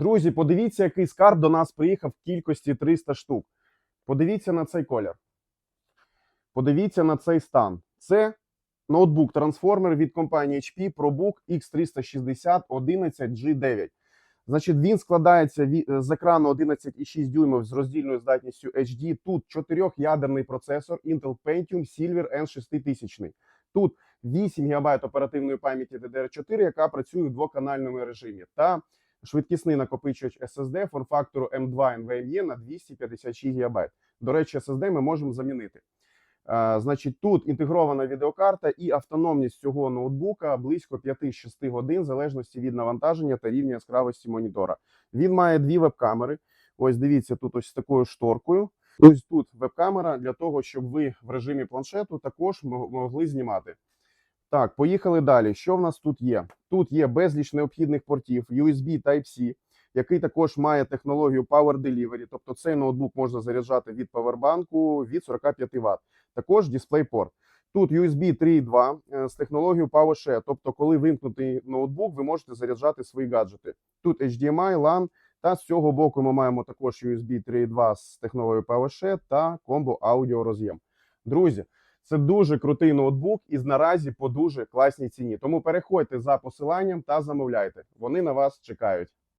Друзі, подивіться, який скарб до нас приїхав в кількості 300 штук. Подивіться на цей колір. Подивіться на цей стан. Це ноутбук трансформер від компанії HP ProBook X360 11G9. Значить, він складається з екрану 11,6 дюймів з роздільною здатністю HD. Тут чотирьохядерний процесор Intel Pentium Silver N6000. Тут 8 ГБ оперативної пам'яті DDR4, яка працює в двоканальному режимі, та швидкісний накопичувач SSD форм-фактору M2 NVMe на 256 ГБ. До речі, SSD ми можемо замінити. Е, Значить, тут інтегрована відеокарта і автономність цього ноутбука близько 5-6 годин, в залежності від навантаження та рівня яскравості монітора. Він має дві веб-камери. Ось дивіться, тут ось з такою шторкою. Ось тут веб-камера для того, щоб ви в режимі планшету також могли знімати. Так, поїхали далі. Що в нас тут є? Тут є безліч необхідних портів, USB Type-C, який також має технологію Power Delivery, тобто цей ноутбук можна заряджати від павербанку від 45 Вт. Також DisplayPort. Тут USB 3.2 е, з технологією PowerShare, тобто, коли вимкнутий ноутбук, ви можете заряджати свої гаджети. Тут HDMI, LAN, та з цього боку ми маємо також USB 3.2 з технологією PowerShare та комбо аудіо роз'єм. Друзі, це дуже крутий ноутбук і наразі по дуже класній ціні. Тому переходьте за посиланням та замовляйте. Вони на вас чекають.